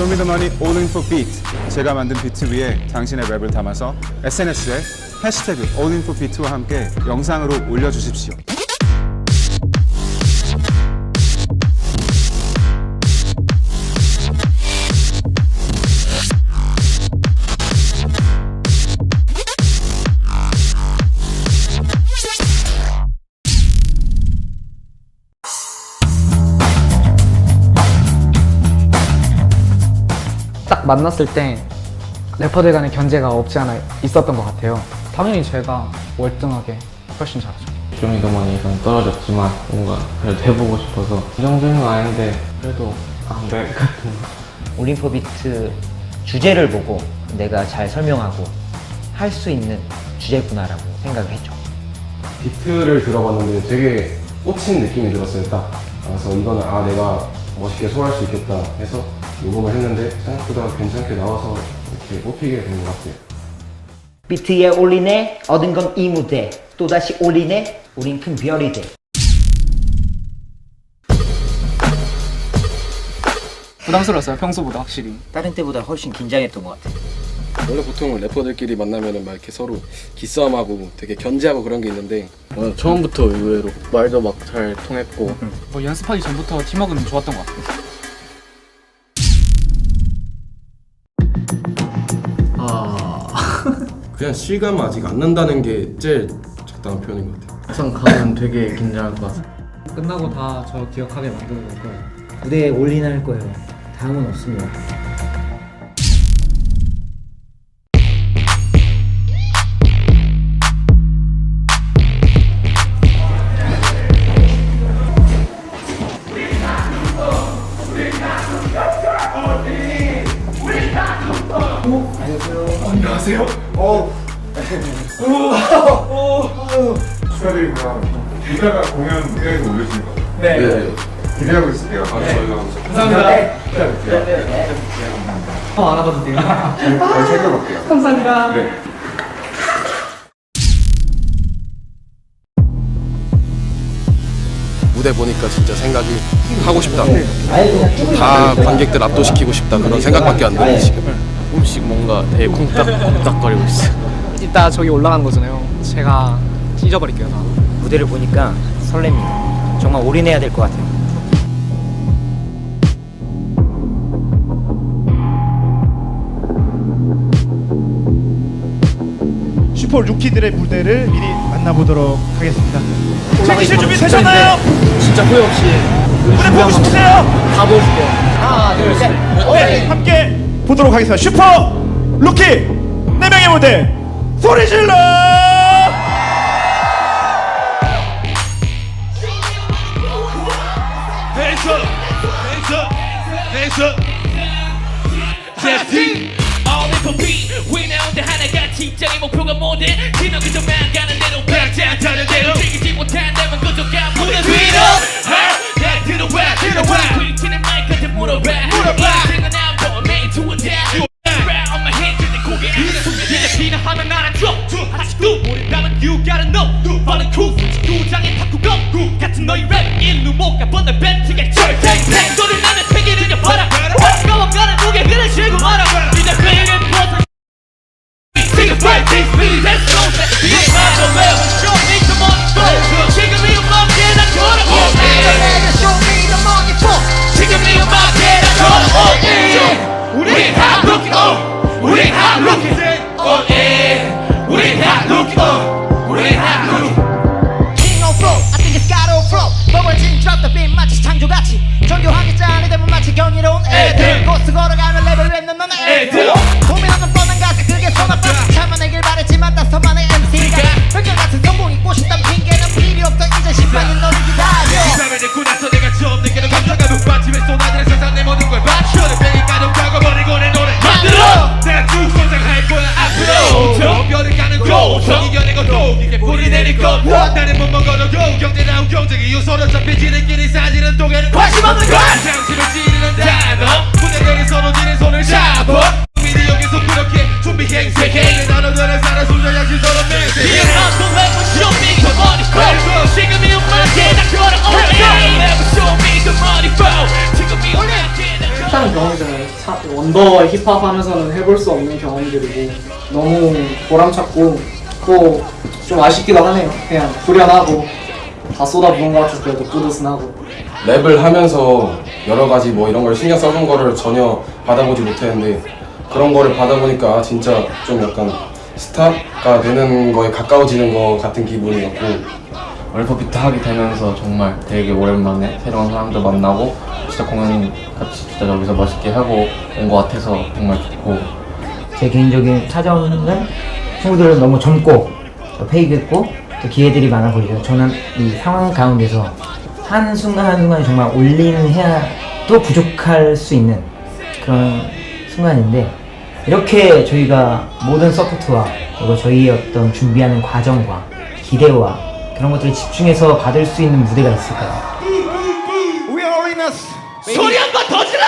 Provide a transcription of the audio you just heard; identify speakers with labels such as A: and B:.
A: 쇼미더머니 In For Beat 제가 만든 비트 위에 당신의 랩을 담아서 SNS에 해시태그 In For Beat와 함께 영상으로 올려주십시오.
B: 만났을 때 래퍼들 간의 견제가 없지 않아 있었던 것 같아요. 당연히 제가 월등하게 훨씬 잘하죠.
C: 쇼미더머니에선 떨어졌지만 뭔가 그래도 해보고 싶어서 이 정도는 아닌데 그래도 안될 것 같은
D: 올림포비트 주제를 보고 내가 잘 설명하고 할 수 있는 주제구나라고 생각을 했죠.
E: 비트를 들어봤는데 되게 꽂힌 느낌이 들었어요 딱 그래서 이거는 아 내가 멋있게 소화할 수 있겠다 해서 녹음을 했는데 생각보다 괜찮게 나와서 이렇게 뽑히게 된 것 같아요
D: 비트에 올리네 얻은 건 이 무대 또다시 올리네 우린 큰 별이 돼
B: 부담스러웠어요, 평소보다 확실히.
D: 다른 때보다 훨씬 긴장했던 것 같아요.
F: 원래 보통 래퍼들끼리 만나면은 막 이렇게 서로 기싸움하고 되게 견제하고 그런 게 있는데
C: 어, 처음부터 의외로 말도 막 잘 통했고
B: 뭐 연습하기 전부터 팀워크는 좋았던 것 같아요.
F: 그냥 실감 아직 안 난다는 게 제일 적당한 표현인 것 같아요.
C: 항상 가면 되게 긴장할 것 같아요
B: 끝나고 다 저 기억하게 만드는 걸 거예요.
D: 무대에 올리는 거예요. 다음은 없습니다.
A: 축하드리고요. 이따가 공연 무대에서 올려주실 거죠?
B: 네.
A: 기대하고 있을게요.
B: 감사합니다. 어, 안 하셔도 돼요.
A: 잘 챙겨볼게요.
B: 감사합니다.
A: 네.
F: 무대 보니까 진짜 생각이 하고 싶다. 다 관객들 압도시키고 싶다 그런 생각밖에 안 드는 지금.
C: 조금씩 뭔가 되게 콩닥콩닥거리고 있어요
B: 이따 저기 올라가는 거잖아요. 제가 찢어버릴게요, 다.
D: 무대를 보니까 설렙니다. 정말 올인해야 될 것 같아요.
G: 슈퍼 루키들의 무대를 미리 만나보도록 하겠습니다. 챙기실 준비 되셨나요?
C: 진짜 후회 없이
G: 무대 보고 싶으세요?
C: 다 보여줄게요
D: 하나, 둘, 셋.
G: 네, 함께 보도록 하겠습니다. 슈퍼 루키 네 명의 무대. 소리 질러!
H: All in for 나온데 목표가 지는 그저 대로.
G: 대로.
H: 못한다면 그저. Be a part of it, show me the money flow 지금 이 음악에 난 걸어오 지금 이 음악에 난 걸어오 우리 다 looking up 우리 다 all in 우리 다 looking up 우리 다 looking
I: King of flow, I think it's gotta flow. 버블진 drop the beat 마치 창조같이 정교하게 짠이 되면 마치 경이로운 애들 코스 걸어가면 레벨 랩는 너는 애들 잊고 싶단 핑계는 필요 없어 이제 신발인 너를 기다려.
H: 밤을 듣고 나서 내가 처음 느끼는 감정과 눈받침에 쏟아지는 세상 내 모든 걸 맞춰 내 배니까 녹아버리고 내 노래 만들어. 내가 쭉 성장할 거야 앞으로. 저 별을 가는 곳 이겨내고 또 이게 뿌리 내릴 것 나는 못 먹어도 경제다운 경쟁이 요소로 잡힌 지들끼리 사지는 동에는 관심 없는 걸 장심을 찌
C: 일단 경험이 전에
B: 사- 원더 힙합 하면서는 해볼 수 없는 경험들이고 너무 보람찼고 또 좀 아쉽기도 하네요. 그냥 후련하고 다 쏟아부은 것 같아서 그래도 뿌듯은 하고
E: 랩을 하면서 여러 가지 뭐 이런 걸 신경 써준 거를 전혀 받아보지 못했는데 그런 거를 받아보니까 진짜 좀 약간 스타가 되는 거에 가까워지는 거 같은 기분이었고
C: 월퍼비트 하게 되면서 정말 되게 오랜만에 새로운 사람들 만나고 진짜 공연 같이 진짜 여기서 멋있게 하고 온 것 같아서 정말 좋고
D: 제 개인적인 사정은 친구들은 너무 젊고 또 있고 또 기회들이 많아 보이죠. 저는 이 상황 가운데서 한 순간 한 순간이 정말 올리는 해야 또 부족할 수 있는 그런 순간인데 이렇게 저희가 모든 서포트와 그리고 저희의 어떤 준비하는 과정과 기대와 그런 것들을 집중해서 받을 수 있는 무대가 있을까요?
H: 소리 한 번 더 지라